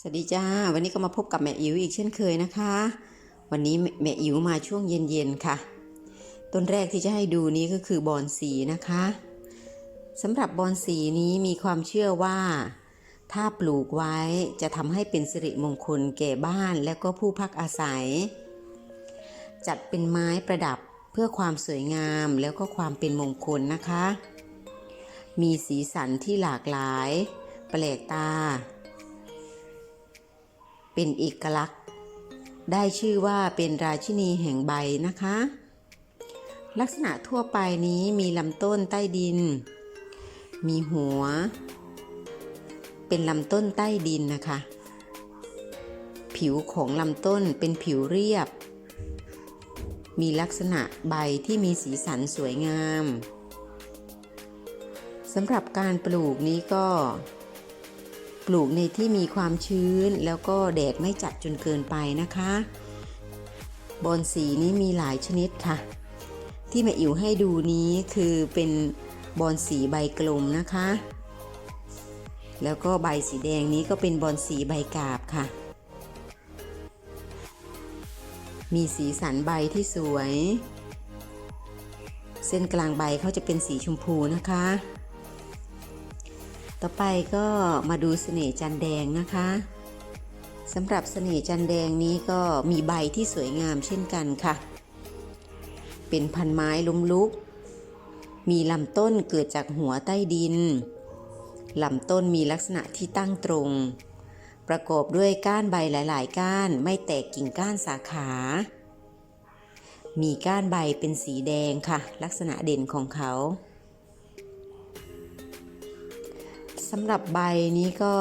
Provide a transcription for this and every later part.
สวัสดีจ้า วันนี้ก็มาพบกับแม่อิ๋วอีกเช่นเคยนะคะ วันนี้แม่อิ๋วมาช่วงเย็นๆค่ะ ต้นแรกที่จะให้ดูนี้ก็คือบอนสีนะคะสำหรับบอนสีนี้มีความเชื่อว่า ถ้าปลูกไว้จะทำให้เป็นสิริมงคลแก่บ้านและก็ผู้พักอาศัย จัดเป็นไม้ประดับเพื่อความสวยงามแล้วก็ความเป็นมงคลนะคะ มีสีสันที่หลากหลาย แปลกตา เป็นเอกลักษณ์ ได้ชื่อว่าเป็นราชินีแห่งใบนะคะ ลักษณะทั่วไปนี้มีลำต้นใต้ดิน มีหัว เป็นลำต้นใต้ดินนะคะ ผิวของลำต้นเป็นผิวเรียบ มีลักษณะใบที่มีสีสันสวยงามสำหรับการปลูกนี้ก็ ปลูกในที่มีความชื้นแล้วก็แดดไม่จัดจนเกินไปนะคะ บอนสีนี้มีหลายชนิดค่ะ ที่แม่อิ๋วให้ดูนี้คือเป็นบอนสีใบกลมนะคะ แล้วก็ใบสีแดงนี้ก็เป็นบอนสีใบกาบค่ะ มีสีสันใบที่สวย เส้นกลางใบเขาจะเป็นสีชมพูนะคะ ต่อไปก็มาดูเสน่ห์จันแดงนะคะสำหรับเสน่ห์จันแดงนี้ก็มีใบที่สวยงามเช่นกันค่ะ เป็นพันไม้ล้มลุก มีลำต้นเกิดจากหัวใต้ดินลำต้นมีลักษณะที่ตั้งตรง ประกอบด้วยก้านใบหลาย ๆ ก้านไม่แตกกิ่งก้านสาขา มีก้านใบเป็นสีแดงค่ะ ลักษณะเด่นของเขา สำหรับใบนี้ก็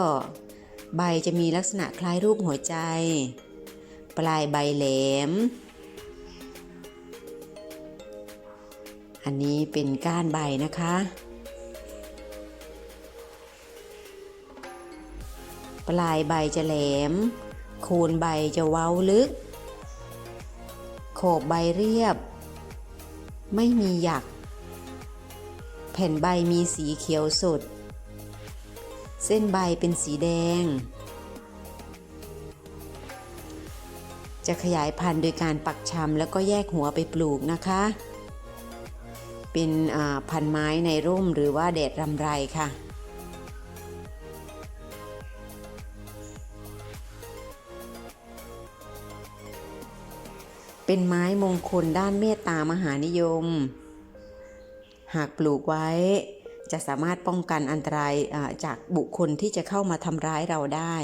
ใบจะมีลักษณะคล้ายรูปหัวใจ ปลายใบแหลม อันนี้เป็นก้านใบนะคะ ปลายใบจะแหลม โคนใบจะเว้าลึกโขบใบเรียบ ไม่มีหยัก แผ่นใบมีสีเขียวสด เส้นใบเป็นสีแดง จะขยายพันธุ์โดยการปักชำแล้วก็แยกหัวไปปลูกนะคะ เป็นพันธุ์ไม้ในร่มหรือว่าแดดรำไรค่ะเป็นไม้มงคลด้านเมตตามหานิยม หากปลูกไว้ จะสามารถป้องกันอันตรายจากบุคคลที่จะเข้ามาทำร้ายเราได้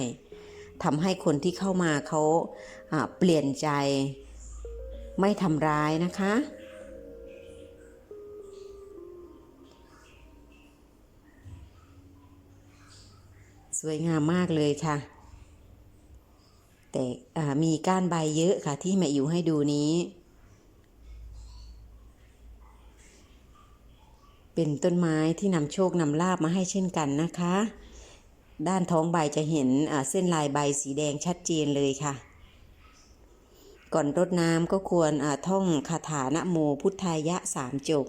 ทำให้คนที่เข้ามาเขาเปลี่ยนใจไม่ทำร้ายนะคะ สวยงามมากเลยค่ะ แต่มีก้านใบเยอะค่ะที่แม่อยู่ให้ดูนี้ เป็นต้นไม้ที่นำโชคนำลาบมาให้เช่นกันนะคะ ด้านท้องใบจะเห็นเส้นลายใบสีแดงชัดเจนเลยค่ะ ก่อนรดน้ำก็ควรท่องคาถานะโมพุทธายะสามจบ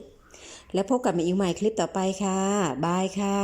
แล้วพบกับม่อิวใหม่คลิปต่อไปค่ะ บายค่ะ